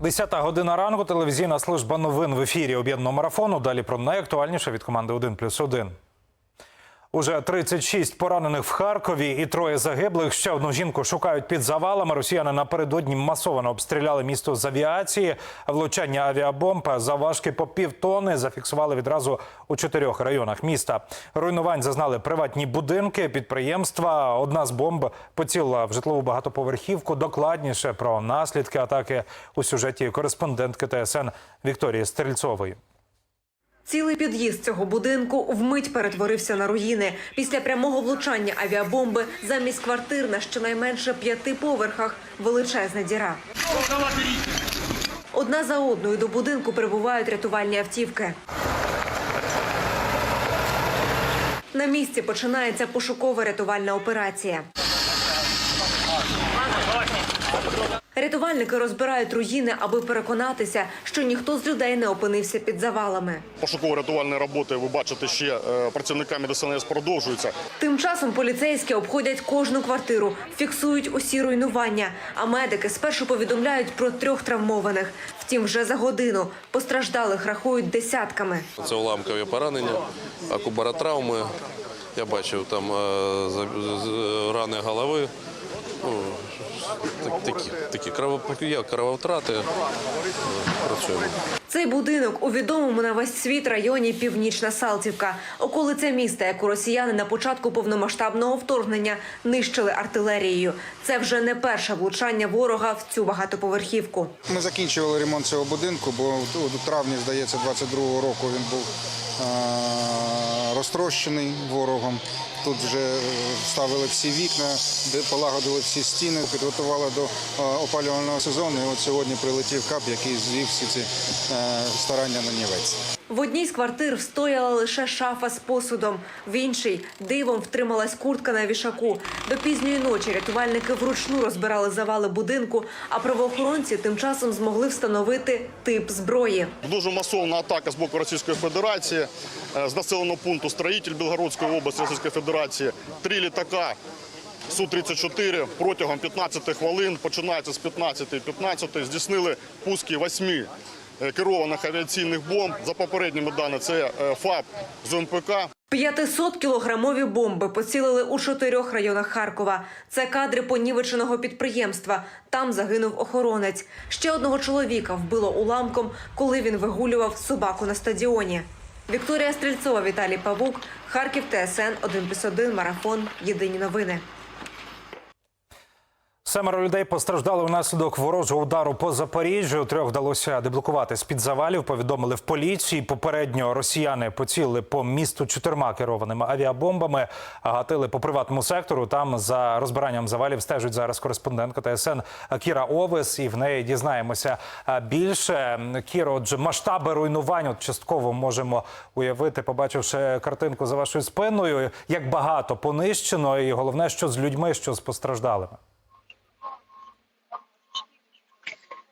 Десята година ранку. Телевізійна служба новин в ефірі об'єднаного марафону. Далі про найактуальніше від команди 1+,1. Уже 36 поранених в Харкові і троє загиблих. Ще одну жінку шукають під завалами. Росіяни напередодні масово обстріляли місто з авіації. Влучання авіабомб заважки по півтони зафіксували відразу у чотирьох районах міста. Руйнувань зазнали приватні будинки, підприємства. Одна з бомб поцілила в житлову багатоповерхівку. Докладніше про наслідки атаки у сюжеті кореспондентки ТСН Вікторії Стрільцової. Цілий під'їзд цього будинку вмить перетворився на руїни. Після прямого влучання авіабомби замість квартир на щонайменше п'яти поверхах величезна діра. Одна за одною до будинку прибувають рятувальні автівки. На місці починається пошукова рятувальна операція. Рятувальники розбирають руїни, аби переконатися, що ніхто з людей не опинився під завалами. Пошуково-рятувальні роботи, ви бачите, ще е, працівниками ДСНС продовжуються. Тим часом поліцейські обходять кожну квартиру, фіксують усі руйнування. А медики спершу повідомляють про трьох травмованих. Втім, вже за годину постраждалих рахують десятками. Це уламкові поранення, акубаротравми. Я бачив там е, за- рани голови. Ну, так- такі, такі крово- є крововтрати. Працюємо. Цей будинок у відомому на весь світ районі Північна Салтівка. Околиця міста, яку росіяни на початку повномасштабного вторгнення нищили артилерією. Це вже не перше влучання ворога в цю багатоповерхівку. Ми закінчували ремонт цього будинку, бо у травні, здається, 22-го року він був е, розтрощений ворогом. Тут вже е, ставили всі вікна, полагодили всі стіни, підготували до е, опалювального сезону. І от сьогодні прилетів кап, який звів всі ці е, старання на нівець. В одній з квартир встояла лише шафа з посудом, в іншій дивом втрималась куртка на вішаку. До пізньої ночі рятувальники вручну розбирали завали будинку, а правоохоронці тим часом змогли встановити тип зброї. Дуже масовна атака з боку Російської Федерації е, з населеного пункту Строїтель Білгородської області Російської Федерації. Три літака Су-34 протягом 15 хвилин, починається з 15.15, здійснили пуски восьми керованих авіаційних бомб. За попередніми даними, це е, ФАП з МПК. 500-кілограмові бомби поцілили у чотирьох районах Харкова. Це кадри понівеченого підприємства. Там загинув охоронець. Ще одного чоловіка вбило уламком, коли він вигулював собаку на стадіоні. Вікторія Стрільцова, Віталій Павук, Харків, ТСН 1+,1, Марафон. Єдині новини. Семеро людей постраждали внаслідок ворожого удару по Запоріжжю. Трьох вдалося деблокувати з під завалів. Повідомили в поліції. Попередньо росіяни поцілили по місту чотирма керованими авіабомбами, гатили по приватному сектору. Там за розбиранням завалів стежить зараз кореспондентка ТСН Кіра Овес, і в неї дізнаємося більше. Кіро, отже, масштаби руйнувань от частково можемо уявити, побачивши картинку за вашою спиною. Як багато понищено, і головне, що з людьми, що з постраждалими.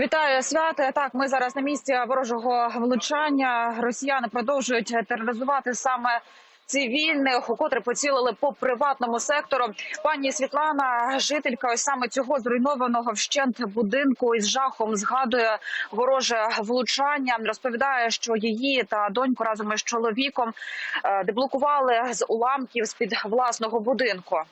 Вітаю свято. Так, ми зараз на місці ворожого влучання. Росіяни продовжують тероризувати саме цивільних, у котре поцілили по приватному сектору. Пані Світлана, жителька ось саме цього зруйнованого вщент будинку із жахом згадує вороже влучання. Розповідає, що її та доньку разом із чоловіком е, деблокували з уламків з під власного будинку.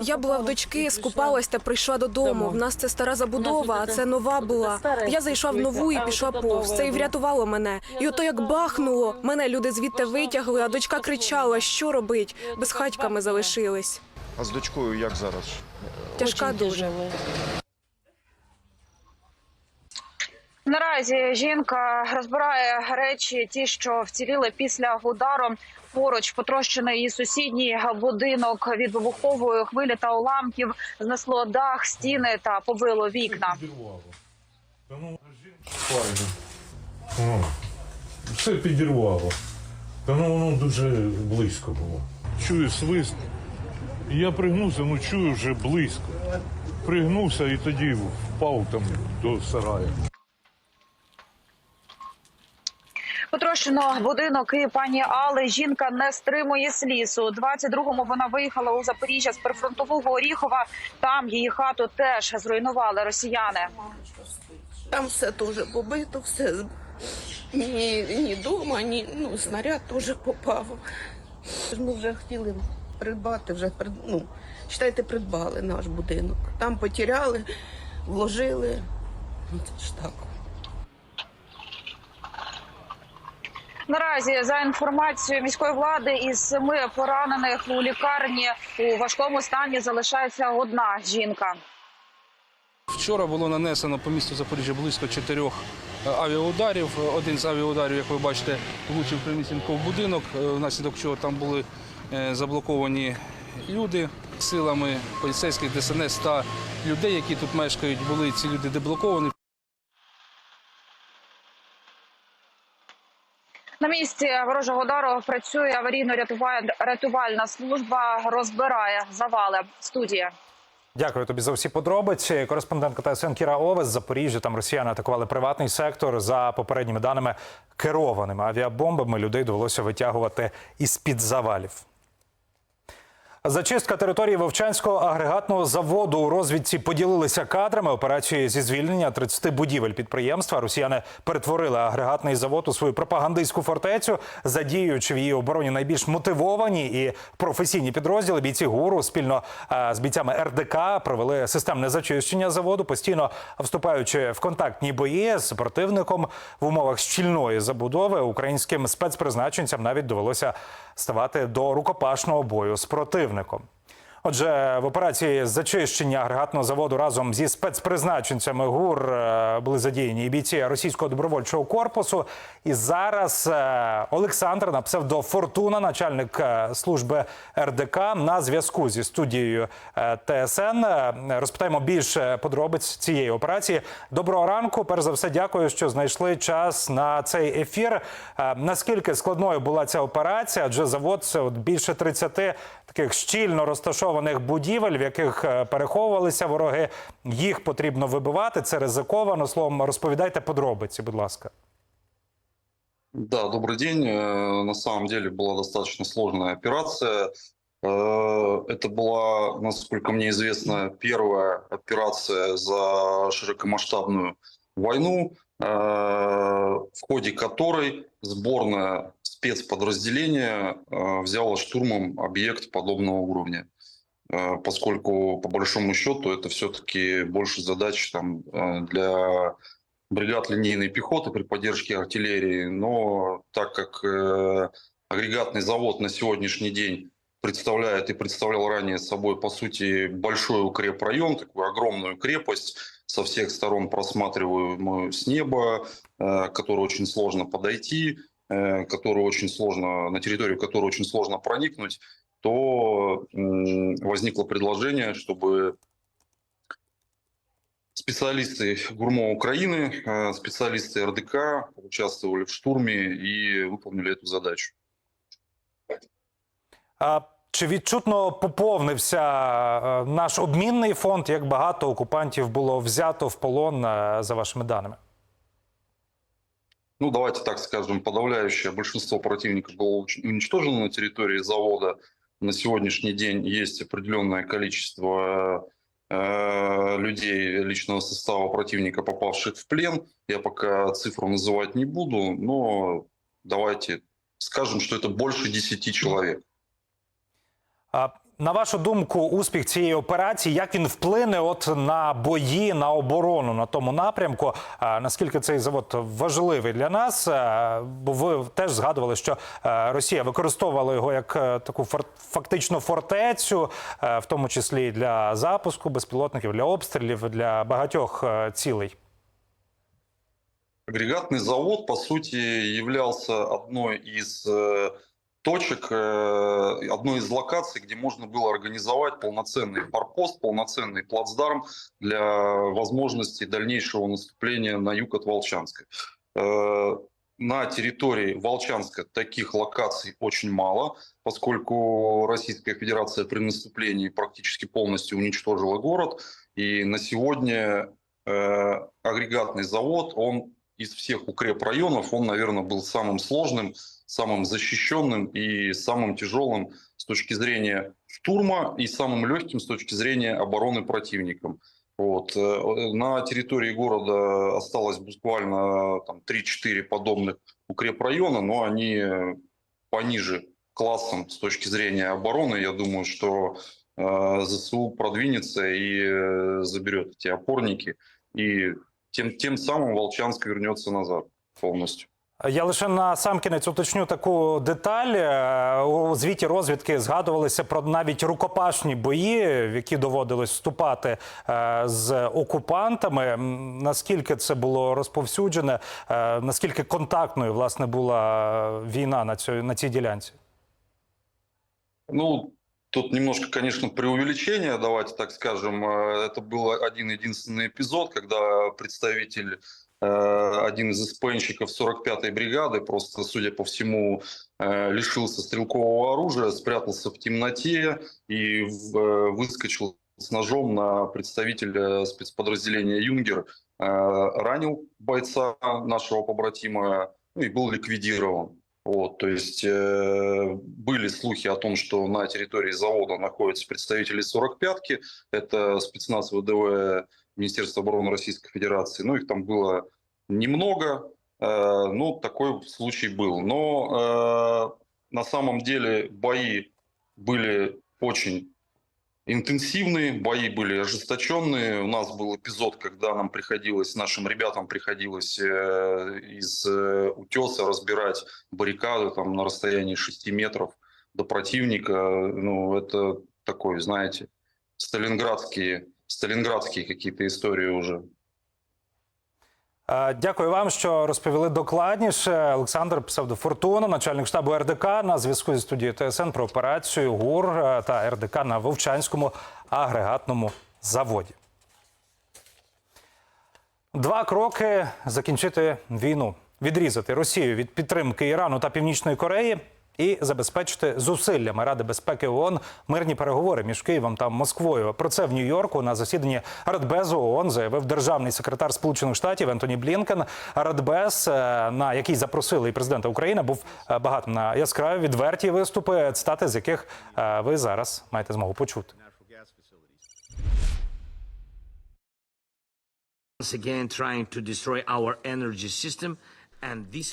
Я була в дочки, скупалась та прийшла додому. В нас це стара забудова, а це нова була. Я зайшла в нову і пішла повз. Це і врятувало мене. І ото як бахнуло, мене люди звідти витягли, а дочка кричала, що робить. Без хатьками залишились. А з дочкою як зараз? Тяжка дуже. Наразі жінка розбирає речі, ті, що вціліли після удару. Поруч потрощений її сусідній будинок від вибухової хвилі та уламків знесло дах, стіни та побило вікна. Все підірвало. Та ну воно дуже близько було. Чую свист. Я пригнувся, ну чую вже близько. Пригнувся і тоді впав там до сараю. Потрощено будинок і пані Алли. Жінка не стримує сліз. У 22-му вона виїхала у Запоріжжя з прифронтового Оріхова. Там її хату теж зруйнували росіяни. Там все теж побито, все ні, ні дома, ні ну, снаряд теж попав. Ми вже хотіли придбати, вже ну, считайте, придбали наш будинок. Там потеряли, вложили. Ну, Це ж так. Наразі за інформацією міської влади із семи поранених у лікарні у важкому стані залишається одна жінка. Вчора було нанесено по місту Запоріжжя близько чотирьох е, авіаударів. Один з авіаударів, як ви бачите, влучив прямісінько в будинок, е, внаслідок чого там були е, заблоковані люди силами поліцейських ДСНС та людей, які тут мешкають, були ці люди деблоковані. На місці ворожого удару працює аварійно-рятувальна служба, розбирає завали. Студія. Дякую тобі за всі подробиці. Кореспондентка ТСН Кіра Овес з Запоріжжя. Там росіяни атакували приватний сектор. За попередніми даними керованими авіабомбами людей довелося витягувати із під завалів. Зачистка території Вовчанського агрегатного заводу у розвідці поділилися кадрами операції зі звільнення 30 будівель підприємства. Росіяни перетворили агрегатний завод у свою пропагандистську фортецю, задіюючи в її обороні найбільш мотивовані і професійні підрозділи. Бійці гуру спільно е, з бійцями РДК провели системне зачищення заводу, постійно вступаючи в контактні бої з противником в умовах щільної забудови. Українським спецпризначенцям навіть довелося ставати до рукопашного бою з противником. Отже, в операції зачищення агрегатного заводу разом зі спецпризначенцями ГУР е, були задіяні і бійці російського добровольчого корпусу. І зараз е, Олександр на псевдо Фортуна, начальник е, служби РДК, на зв'язку зі студією ТСН. Розпитаємо більше подробиць цієї операції. Доброго ранку. Перш за все, дякую, що знайшли час на цей ефір. Наскільки складною була ця операція? Адже завод це от більше 30 таких щільно розташованих будівель, в яких е, переховувалися вороги. Їх потрібно вибивати. Це ризиковано. Словом, розповідайте подробиці, будь ласка. Да, добрый день. Э, На самом деле была достаточно сложная операция. Э, Это была, насколько мне известно, первая операция за широкомасштабную войну, э, в ходе которой сборное спецподразделение э, взяло штурмом объект подобного уровня. Э, Поскольку, по большому счету, это все-таки больше задач там, э, для бригад линейной пехоты при поддержке артиллерии, но так как агрегатный завод на сегодняшний день представляет и представлял ранее собой, по сути, большой укрепрайон, такую огромную крепость, со всех сторон просматриваемую с неба, к которой очень сложно подойти, которую очень сложно, на территорию которой очень сложно проникнуть, то м, возникло предложение, чтобы Специалисты ГУРМО Украины, э, специалисты РДК участвовали в штурме и выполнили эту задачу. А чи відчутно поповнився е, наш обмінний фонд? Як багато окупантів було взято в полон е, за вашими даними? Ну, давайте так скажем, подавляющее большинство противников было уничтожено на территории завода. На сегодняшний день есть определенное количество э, людей личного состава противника, попавших в плен. Я пока цифру называть не буду, но давайте скажем, что это больше 10 человек. А на вашу думку, успіх цієї операції, як він вплине от на бої, на оборону на тому напрямку? Наскільки цей завод важливий для нас? Бо ви теж згадували, що Росія використовувала його як е, таку фактично фортецю, е, в тому числі для запуску безпілотників, для обстрілів, для багатьох е, цілей. Агрегатный завод, по сути, являлся одной из э, точек, э, одной из локаций, где можно было организовать полноценный форпост, полноценный плацдарм для возможности дальнейшего наступления на юг от Волчанска. Э, На территории Волчанска таких локаций очень мало, поскольку Российская Федерация при наступлении практически полностью уничтожила город. И на сегодня э, агрегатный завод, он из всех укрепрайонов он, наверное, был самым сложным, самым защищенным и самым тяжелым с точки зрения штурма и самым легким с точки зрения обороны противником. Вот. Э, На территории города осталось буквально там, 3-4 подобных укрепрайона, но они пониже классом с точки зрения обороны. Я думаю, что э, ЗСУ продвинется и э, заберет эти опорники, и тем, тем самым Волчанск вернется назад полностью. Я лише на сам кінець уточню таку деталь. Е, У звіті розвідки згадувалися про навіть рукопашні бої, в які доводилось вступати е, з окупантами. Наскільки це було розповсюджене, е, наскільки контактною власне була війна на цій, на цій ділянці? Ну, тут немножко, конечно, преувеличение, давайте так скажем. Э, Это был один единственный эпизод, когда представитель, э, один из испанщиков 45-й бригады, просто, судя по всему, э, лишился стрелкового оружия, спрятался в темноте и выскочил с ножом на представителя спецподразделения «Юнгер», ранил бойца нашего побратима ну, и был ликвидирован. Вот, то есть э, были слухи о том, что на территории завода находятся представители 45-ки, это спецназ ВДВ Министерства обороны Российской Федерации. Ну, их там было немного, э, ну, такой случай был. Но э, на самом деле бои были очень интенсивные, бои были ожесточенные. У нас был эпизод, когда нам приходилось, нашим ребятам приходилось э, из э, утеса разбирать баррикаду там, на расстоянии 6 метров до противника. Ну, это такой, знаете, сталинградские, сталинградские какие-то истории уже. Е, Дякую вам, що розповіли докладніше. Олександр Псевдофортуна, начальник штабу РДК, на зв'язку зі студією ТСН про операцію ГУР е, та РДК на Вовчанському агрегатному заводі. Два кроки закінчити війну, відрізати Росію від підтримки Ірану та Північної Кореї і забезпечити зусиллями Ради безпеки ООН мирні переговори між Києвом та Москвою. Про це в Нью-Йорку на засіданні Радбезу ООН заявив державний секретар Сполучених Штатів Ентоні Блінкен. Радбез, е, на який запросили і президента України, був е, багатим на яскраві відверті виступи, цитати з яких е, ви зараз маєте змогу почути.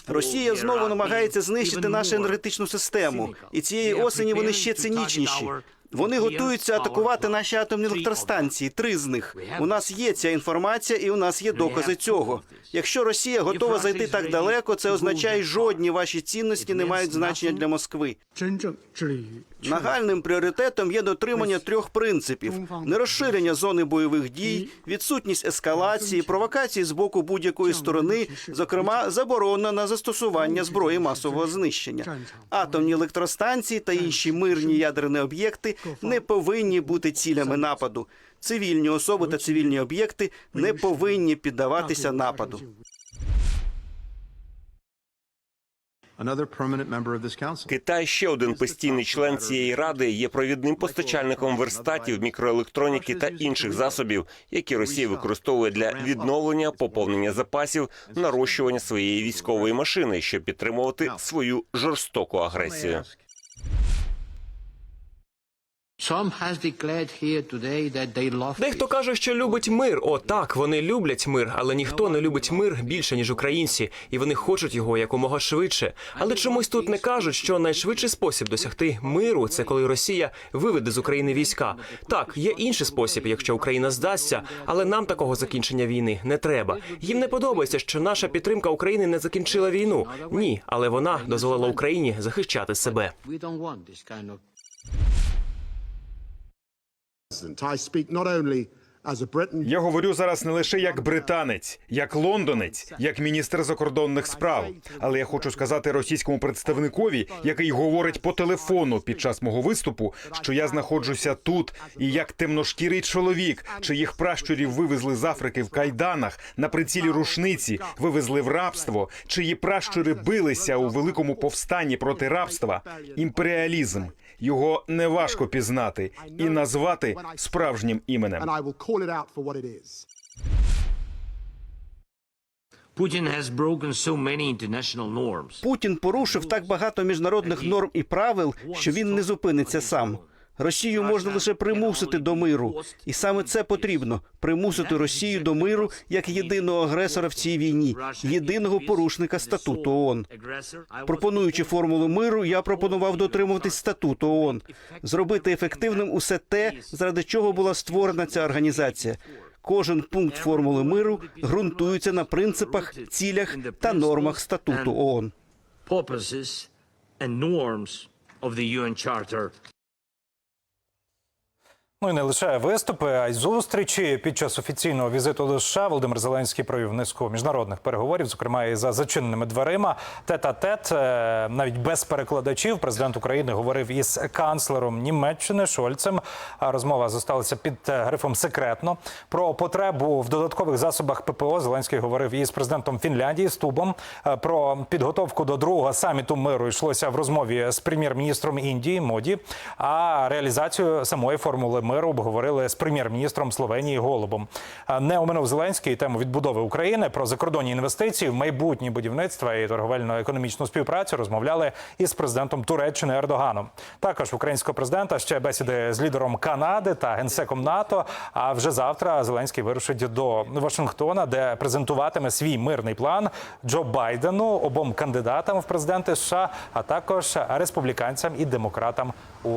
Росія знову намагається знищити нашу енергетичну систему, і цієї осені вони ще цинічніші. Вони готуються атакувати наші атомні електростанції. Три з них у нас є ця інформація, і у нас є докази цього. Якщо Росія готова зайти так далеко, це означає, жодні ваші цінності не мають значення для Москви. Нагальним пріоритетом є дотримання трьох принципів: нерозширення зони бойових дій, відсутність ескалації, провокації з боку будь-якої сторони, зокрема заборона на застосування зброї масового знищення. Атомні електростанції та інші мирні ядерні об'єкти не повинні бути цілями нападу. Цивільні особи та цивільні об'єкти не повинні піддаватися нападу. Китай ще один постійний член цієї ради є провідним постачальником верстатів, мікроелектроніки та інших засобів, які Росія використовує для відновлення, поповнення запасів, нарощування своєї військової машини, щоб підтримувати свою жорстоку агресію. Дехто каже, що любить мир. О, так, вони люблять мир, але ніхто не любить мир більше ніж українці, і вони хочуть його якомога швидше. Але чомусь тут не кажуть, що найшвидший спосіб досягти миру це коли Росія виведе з України війська. Так, є інший спосіб, якщо Україна здасться, але нам такого закінчення війни не треба. Їм не подобається, що наша підтримка України не закінчила війну. Ні, але вона дозволила Україні захищати себе. Я говорю зараз не лише як британець, як лондонець, як міністр закордонних справ. Але я хочу сказати російському представникові, який говорить по телефону під час мого виступу, що я знаходжуся тут, і як темношкірий чоловік, чиїх пращурів вивезли з Африки в кайданах на прицілі рушниці, вивезли в рабство, чиї пращури билися у великому повстанні проти рабства. Імперіалізм його неважко пізнати і назвати справжнім іменем. Путін порушив так багато міжнародних норм і правил, що він не зупиниться сам. Росію можна лише примусити до миру, і саме це потрібно примусити Росію до миру як єдиного агресора в цій війні, єдиного порушника статуту ООН. Пропонуючи формулу миру, я пропонував дотримуватись статуту ООН, зробити ефективним усе те, заради чого була створена ця організація. Кожен пункт формули миру ґрунтується на принципах, цілях та нормах статуту ООН. Ну і не лише виступи, а й зустрічі. Під час офіційного візиту до США Володимир Зеленський провів низку міжнародних переговорів, зокрема і за зачиненими дверима. Тет-а-тет, е, навіть без перекладачів, президент України говорив із канцлером Німеччини Шольцем. А Розмова зосталася під грифом секретно. Про потребу в додаткових засобах ППО Зеленський говорив із президентом Фінляндії Стубом. Е, Про підготовку до другого саміту миру йшлося в розмові з прем'єр-міністром Індії Моді. А реалізацію самої формули миру обговорили з прем'єр-міністром Словенії Голубом. Не оминув Зеленський тему відбудови України про закордонні інвестиції в майбутнє будівництва і торговельно-економічну співпрацю розмовляли із президентом Туреччини Ердоганом. Також українського президента ще бесіди з лідером Канади та генсеком НАТО. А вже завтра Зеленський вирушить до Вашингтона, де презентуватиме свій мирний план Джо Байдену, обом кандидатам в президенти США, а також республіканцям і демократам у